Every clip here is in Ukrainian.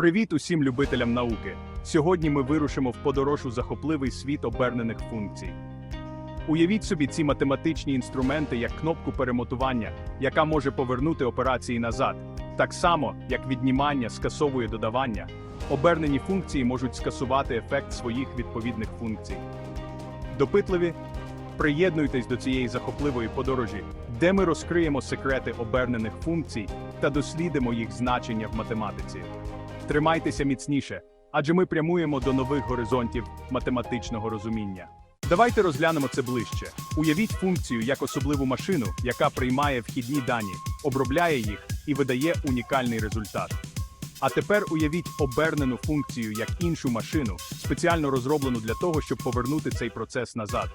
Привіт усім любителям науки! Сьогодні ми вирушимо в подорож у захопливий світ обернених функцій. Уявіть собі ці математичні інструменти як кнопку перемотування, яка може повернути операції назад, так само, як віднімання скасовує додавання. Обернені функції можуть скасувати ефект своїх відповідних функцій. Допитливі? Приєднуйтесь до цієї захопливої подорожі, де ми розкриємо секрети обернених функцій та дослідимо їх значення в математиці. Тримайтеся міцніше, адже ми прямуємо до нових горизонтів математичного розуміння. Давайте розглянемо це ближче. Уявіть функцію як особливу машину, яка приймає вхідні дані, обробляє їх і видає унікальний результат. А тепер уявіть обернену функцію як іншу машину, спеціально розроблену для того, щоб повернути цей процес назад.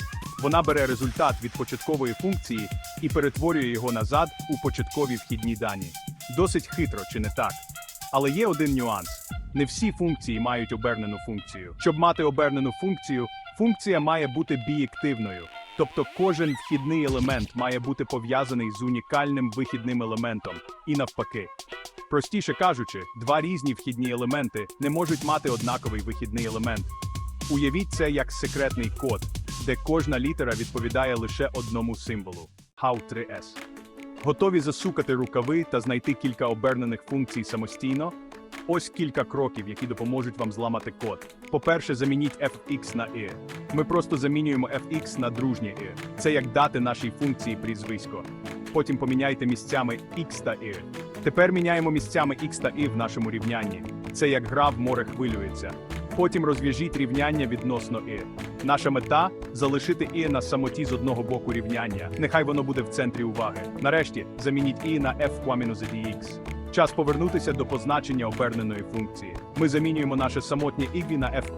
Вона бере результат від початкової функції і перетворює його назад у початкові вхідні дані. Досить хитро, чи не так? Але є один нюанс: не всі функції мають обернену функцію. Щоб мати обернену функцію, функція має бути бієктивною, тобто кожен вхідний елемент має бути пов'язаний з унікальним вихідним елементом, і навпаки. Простіше кажучи, два різні вхідні елементи не можуть мати однаковий вихідний елемент. Уявіть це як секретний код, де кожна літера відповідає лише одному символу HAU3S. Готові засукати рукави та знайти кілька обернених функцій самостійно? Ось кілька кроків, які допоможуть вам зламати код. По-перше, замініть fx на i. Ми просто замінюємо fx на дружнє i. Це як дати нашій функції прізвисько. Потім поміняйте місцями x та i. Тепер міняємо місцями x та і в нашому рівнянні. Це як гра в море хвилюється. Потім розв'яжіть рівняння відносно i. Наша мета залишити і на самоті з одного боку рівняння. Нехай воно буде в центрі уваги. Нарешті замініть і на f dx. Час повернутися до позначення оберненої функції. Ми замінюємо наше самотнє ігві на f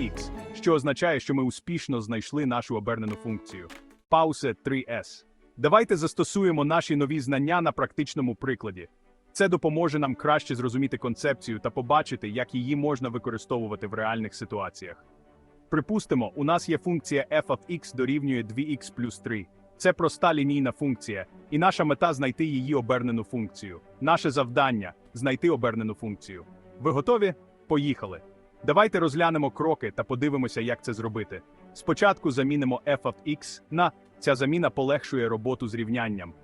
x, що означає, що ми успішно знайшли нашу обернену функцію. Паусе 3s. Давайте застосуємо наші нові знання на практичному прикладі. Це допоможе нам краще зрозуміти концепцію та побачити, як її можна використовувати в реальних ситуаціях. Припустимо, у нас є функція f of x дорівнює 2x плюс 3. Це проста лінійна функція, і наша мета знайти її обернену функцію. Наше завдання знайти обернену функцію. Ви готові? Поїхали. Давайте розглянемо кроки та подивимося, як це зробити. Спочатку замінимо f of x на ця заміна полегшує роботу з рівнянням.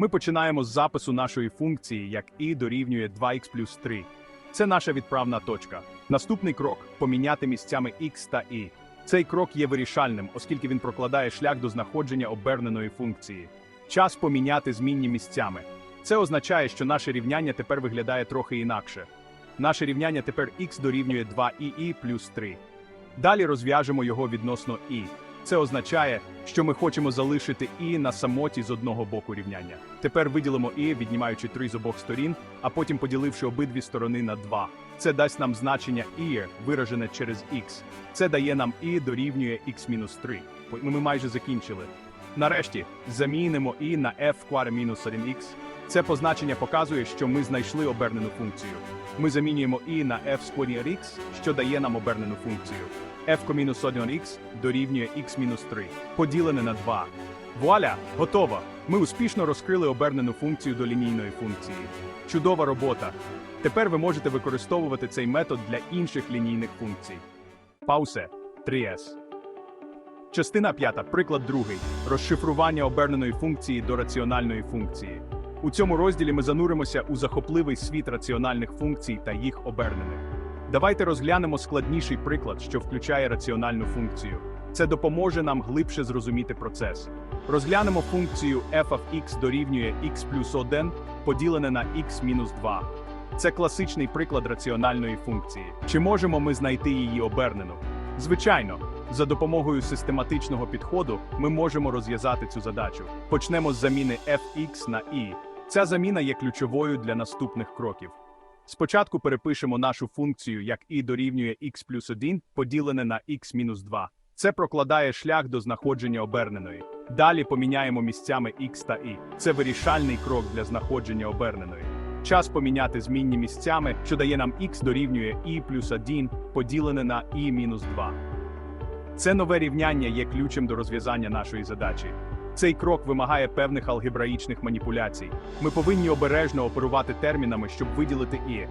Ми починаємо з запису нашої функції, як і дорівнює 2x плюс 3. Це наша відправна точка. Наступний крок поміняти місцями x та y. Цей крок є вирішальним, оскільки він прокладає шлях до знаходження оберненої функції. Час поміняти змінні місцями. Це означає, що наше рівняння тепер виглядає трохи інакше. Наше рівняння тепер x дорівнює 2ii плюс 3. Далі розв'яжемо його відносно і. Це означає, що ми хочемо залишити і на самоті з одного боку рівняння. Тепер виділимо і, віднімаючи 3 з обох сторін, а потім поділивши обидві сторони на 2. Це дасть нам значення і, виражене через x. Це дає нам і дорівнює x-3. Ми майже закінчили. Нарешті замінимо і на f кваре мінус 1x. Це позначення показує, що ми знайшли обернену функцію. Ми замінюємо і на f скорінь x, що дає нам обернену функцію. f-1x дорівнює x-3, поділене на 2. Вуаля, готово! Ми успішно розкрили обернену функцію до лінійної функції. Чудова робота! Тепер ви можете використовувати цей метод для інших лінійних функцій. Паусе 3s. Частина 5. Приклад 2. Розшифрування оберненої функції до раціональної функції. У цьому розділі ми зануримося у захопливий світ раціональних функцій та їх обернених. Давайте розглянемо складніший приклад, що включає раціональну функцію. Це допоможе нам глибше зрозуміти процес. Розглянемо функцію f of x дорівнює x плюс 1 поділене на x мінус 2. Це класичний приклад раціональної функції. Чи можемо ми знайти її обернену? Звичайно, за допомогою систематичного підходу ми можемо розв'язати цю задачу. Почнемо з заміни fx на i. Ця заміна є ключовою для наступних кроків. Спочатку перепишемо нашу функцію як і дорівнює x плюс 1 поділене на x мінус 2. Це прокладає шлях до знаходження оберненої. Далі поміняємо місцями x та y. Це вирішальний крок для знаходження оберненої. Час поміняти змінні місцями, що дає нам x дорівнює і плюс 1 поділене на і мінус 2. Це нове рівняння є ключем до розв'язання нашої задачі. Цей крок вимагає певних алгебраїчних маніпуляцій. Ми повинні обережно оперувати термінами, щоб виділити і.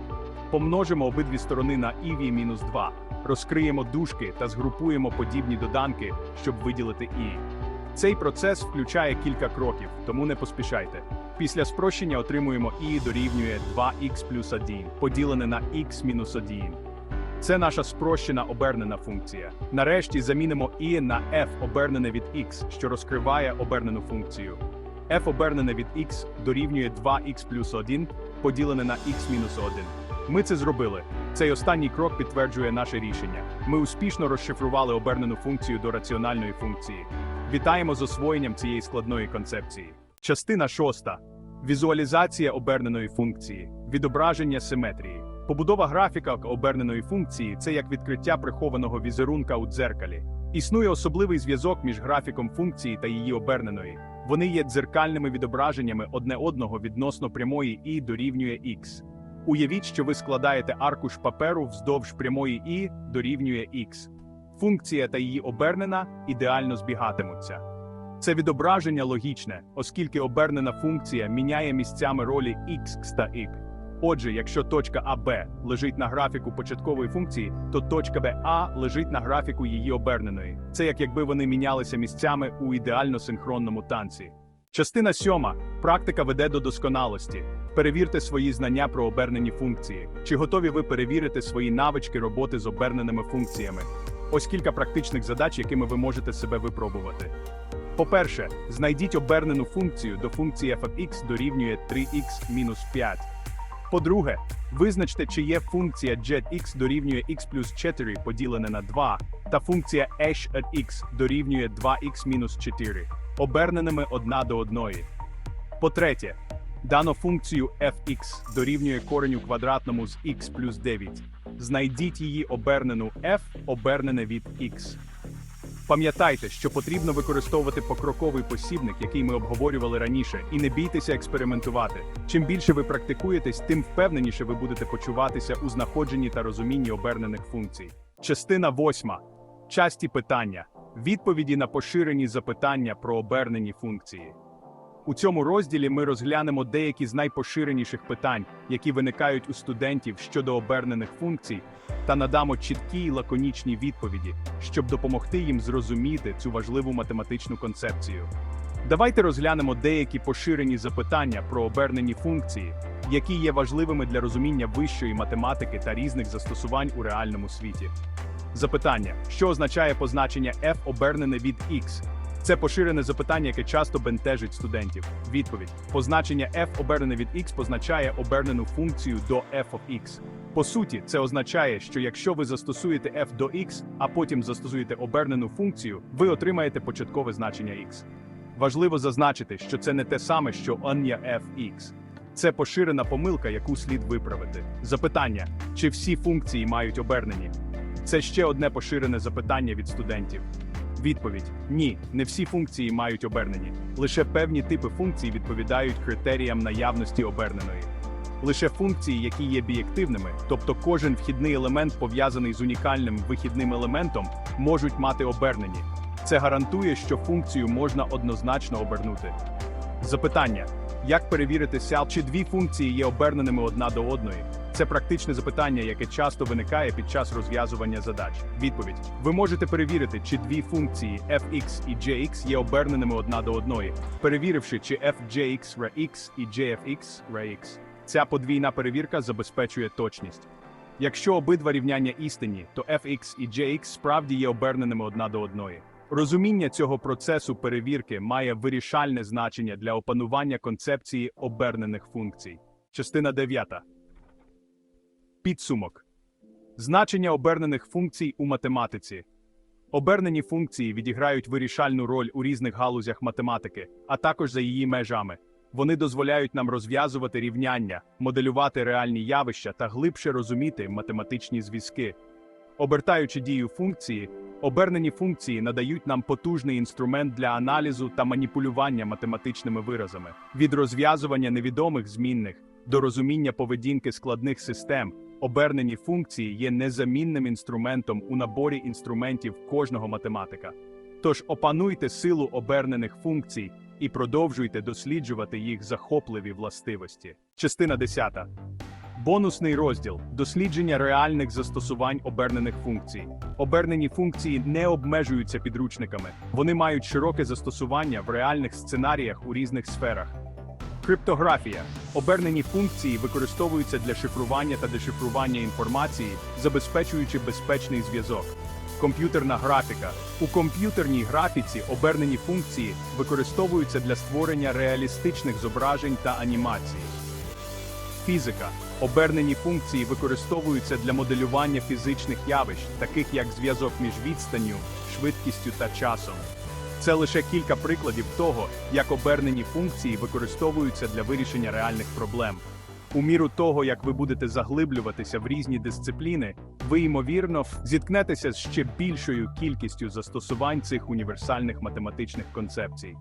Помножимо обидві сторони на EV-2, розкриємо дужки та згрупуємо подібні доданки, щоб виділити І. Цей процес включає кілька кроків, тому не поспішайте. Після спрощення отримуємо І дорівнює 2х плюс 1, поділене на х мінус 1. Це наша спрощена обернена функція. Нарешті замінимо і на f обернене від x, що розкриває обернену функцію. f обернене від x дорівнює 2x плюс 1, поділене на x мінус 1. Ми це зробили. Цей останній крок підтверджує наше рішення. Ми успішно розшифрували обернену функцію до раціональної функції. Вітаємо з освоєнням цієї складної концепції. Частина шоста. Візуалізація оберненої функції, відображення симетрії. Побудова графіка оберненої функції це як відкриття прихованого візерунка у дзеркалі. Існує особливий зв'язок між графіком функції та її оберненої. Вони є дзеркальними відображеннями одне одного відносно прямої і дорівнює x. Уявіть, що ви складаєте аркуш паперу вздовж прямої і дорівнює x. Функція та її обернена ідеально збігатимуться. Це відображення логічне, оскільки обернена функція міняє місцями ролі x та y. Отже, якщо точка АБ лежить на графіку початкової функції, то точка БА лежить на графіку її оберненої. Це як якби вони мінялися місцями у ідеально синхронному танці. Частина сьома. Практика веде до досконалості. Перевірте свої знання про обернені функції. Чи готові ви перевірити свої навички роботи з оберненими функціями? Ось кілька практичних задач, якими ви можете себе випробувати. По-перше, знайдіть обернену функцію до функції f дорівнює 3x мінус 5. По-друге, визначте, чи є функція jetx дорівнює x плюс 4 поділене на 2, та функція h от x дорівнює 2x мінус 4, оберненими одна до одної. По-третє, дано функцію fx дорівнює кореню квадратному з x плюс 9. Знайдіть її обернену f, обернене від x. Пам'ятайте, що потрібно використовувати покроковий посібник, який ми обговорювали раніше, і не бійтеся експериментувати. Чим більше ви практикуєтесь, тим впевненіше ви будете почуватися у знаходженні та розумінні обернених функцій. Частина восьма. Часті питання. Відповіді на поширені запитання про обернені функції. У цьому розділі ми розглянемо деякі з найпоширеніших питань, які виникають у студентів щодо обернених функцій, та надамо чіткі й лаконічні відповіді, щоб допомогти їм зрозуміти цю важливу математичну концепцію. Давайте розглянемо деякі поширені запитання про обернені функції, які є важливими для розуміння вищої математики та різних застосувань у реальному світі. Запитання: що означає позначення f обернене від x? Це поширене запитання, яке часто бентежить студентів. Відповідь: позначення f обернене від x позначає обернену функцію до f of x. По суті, це означає, що якщо ви застосуєте f до x, а потім застосуєте обернену функцію, ви отримаєте початкове значення x. Важливо зазначити, що це не те саме, що ання fx. Це поширена помилка, яку слід виправити. Запитання: чи всі функції мають обернені? Це ще одне поширене запитання від студентів. Відповідь: ні, не всі функції мають обернені. Лише певні типи функцій відповідають критеріям наявності оберненої. Лише функції, які є бієктивними, тобто кожен вхідний елемент пов'язаний з унікальним вихідним елементом, можуть мати обернені. Це гарантує, що функцію можна однозначно обернути. Запитання: як перевірити сял, чи дві функції є оберненими одна до одної? Це практичне запитання, яке часто виникає під час розв'язування задач. Відповідь: ви можете перевірити, чи дві функції fx і jx є оберненими одна до одної, перевіривши, чи fjx rex і jfx rex. Ця подвійна перевірка забезпечує точність. Якщо обидва рівняння істинні, то fx і jx справді є оберненими одна до одної. Розуміння цього процесу перевірки має вирішальне значення для опанування концепції обернених функцій. Частина 9. Підсумок. Значення обернених функцій у математиці. Обернені функції відіграють вирішальну роль у різних галузях математики, а також за її межами. Вони дозволяють нам розв'язувати рівняння, моделювати реальні явища та глибше розуміти математичні зв'язки. Обертаючи дію функції, обернені функції надають нам потужний інструмент для аналізу та маніпулювання математичними виразами, від розв'язування невідомих змінних до розуміння поведінки складних систем. Обернені функції є незамінним інструментом у наборі інструментів кожного математика. Тож опануйте силу обернених функцій і продовжуйте досліджувати їх захопливі властивості. Частина 10. Бонусний розділ дослідження реальних застосувань обернених функцій. Обернені функції не обмежуються підручниками, вони мають широке застосування в реальних сценаріях у різних сферах. Криптографія. Обернені функції використовуються для шифрування та дешифрування інформації, забезпечуючи безпечний зв'язок. Комп'ютерна графіка. У комп'ютерній графіці обернені функції використовуються для створення реалістичних зображень та анімації. Фізика. Обернені функції використовуються для моделювання фізичних явищ, таких як зв'язок між відстанню, швидкістю та часом. Це лише кілька прикладів того, як обернені функції використовуються для вирішення реальних проблем. У міру того, як ви будете заглиблюватися в різні дисципліни, ви ймовірно зіткнетеся з ще більшою кількістю застосувань цих універсальних математичних концепцій.